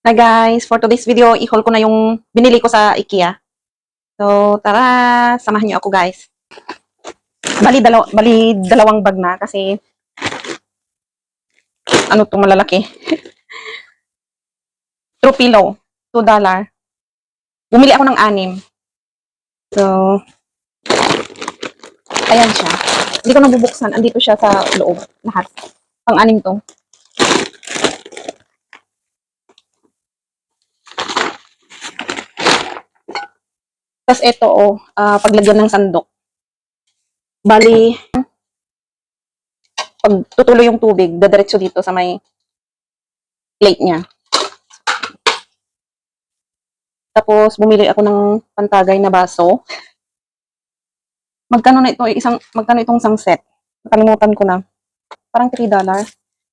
Hi guys, for today's video, i-haul ko na yung binili ko sa IKEA. So, tara, samahan niyo ako guys. Bali, dalaw bali dalawang bag na kasi ano to malalaki. True pillow, $2. Bumili ako ng anim. So, ayan siya. Hindi ko nabubuksan. Andito siya sa loob. Lahat. Pang-anim to. Tapos ito, oh, ah, paglagyan ng sandok. Bali, pag tutuloy yung tubig, dadiretso dito sa may plate niya. Tapos, bumili ako ng pantagay na baso. Magkano na ito? Isang, magkano itong isang set? Nakalimutan ko na. Parang $3.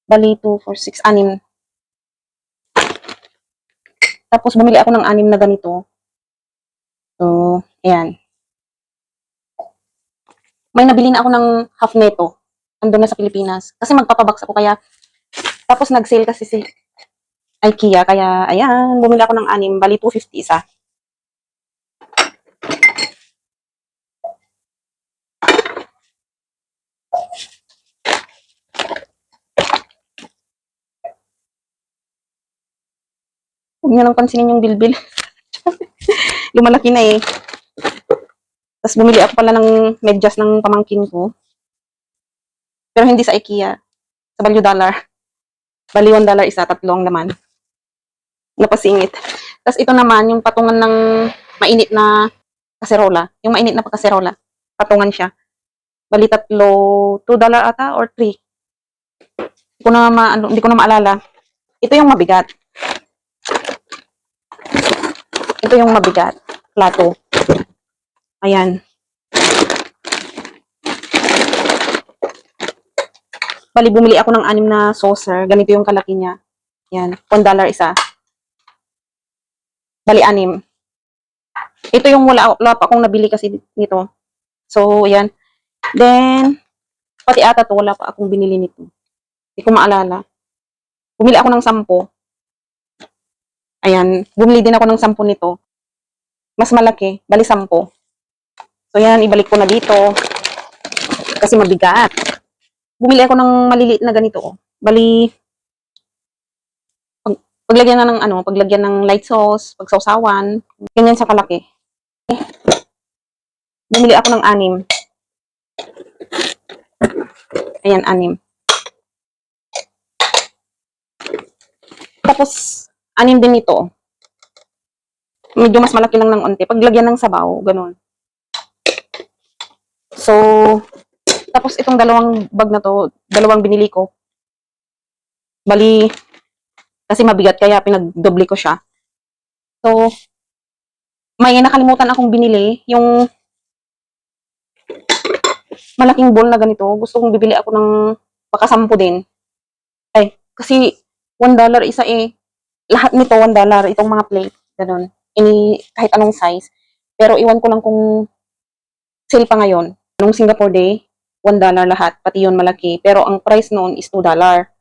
Bali, 2, 4, 6, anim. Tapos, bumili ako ng anim na ganito. So, ayan. May nabili na ako ng half neto. Andun na sa Pilipinas. Kasi magpapabox ako kaya tapos nag-sale kasi si IKEA kaya ayan, bumili ako ng anim, bali 250 isa. Huwag niyo nang pansinin yung bilbil. Lumalaki na eh. Tapos bumili ako pala ng medyas ng pamangkin ko. Pero hindi sa IKEA. Sa Value Dollar. Bali, $1 dollar isa, tatlong naman. Napasingit. Tapos ito naman, yung patungan ng mainit na kaserola. Yung mainit na kaserola. Patungan siya. Bali, tatlo, $2 dollar ata or 3. Hindi ko na, ma, ano, hindi ko na maalala. Ito yung mabigat. Ito yung mabigat. Plato. Ayan. Bali, bumili ako ng anim na saucer. Ganito yung kalaki niya. Yan. $1 dollar isa. Bali, anim. Ito yung wala, wala pa akong nabili kasi nito. So, yan. Then, pati ata to, wala pa akong binili nito. Hindi ko maalala. Bumili ako ng sampo. Ayan. Bumili din ako ng sampo nito. Mas malaki. Bali, sampo. So, yan. Ibalik ko na dito. Kasi mabigat. Bumili ako ng maliliit na ganito. Oh. Bali, pag, paglagyan na ng ano, paglagyan ng light sauce, pagsawsawan, ganyan sa kalaki. Eh, Bumili ako ng anim. Ayan, anim. Tapos, anim din ito. Medyo mas malaki lang ng onte. Paglagyan ng sabaw, ganun. So, tapos itong dalawang bag na to, dalawang binili ko. Bali, kasi mabigat kaya pinagdoble ko siya. So, may nakalimutan akong binili, yung malaking bowl na ganito. Gusto kong bibili ako ng baka sampu din. Ay, kasi $1 dollar isa eh. Lahat nito $1 dollar, itong mga plate. Ganun. Ini, kahit anong size. Pero iwan ko lang kung sale pa ngayon. Nung Singapore Day, $1 dollar lahat, pati yun malaki. Pero ang price noon is $2. dollar.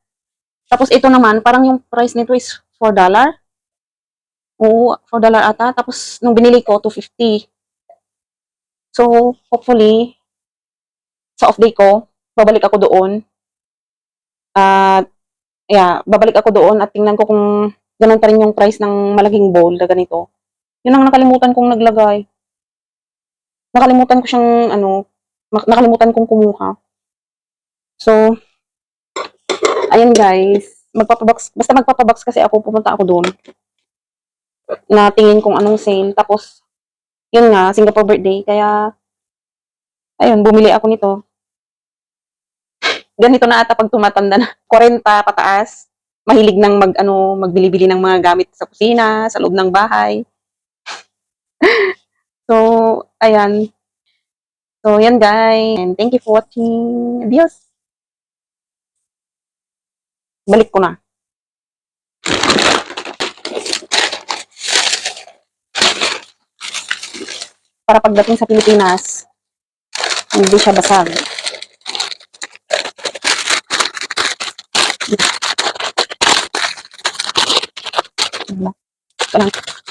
Tapos ito naman, parang yung price nito is $4. dollar. Oo, $4 dollar ata. Tapos nung binili ko, $2.50. So, hopefully, sa off day ko, babalik ako doon. At, yeah, babalik ako doon at tingnan ko kung ganun pa rin yung price ng malaking bowl na ganito. Yun ang nakalimutan kong naglagay. Nakalimutan ko siyang, ano, nakalimutan kong kumuha. So, ayan guys, magpapabox, basta magpapabox kasi ako, pupunta ako doon. Na tingin kung anong sale. Tapos, yun nga, Singapore birthday, kaya, ayun, bumili ako nito. Ganito na ata pag tumatanda na, 40 pataas. Mahilig nang mag, ano, magbili-bili ng mga gamit sa kusina, sa loob ng bahay. so, ayan, So, yan guys. And thank you for watching. Adios. Balik ko na. Para pagdating sa Pilipinas, hindi siya basag. Ano ba? Ito lang.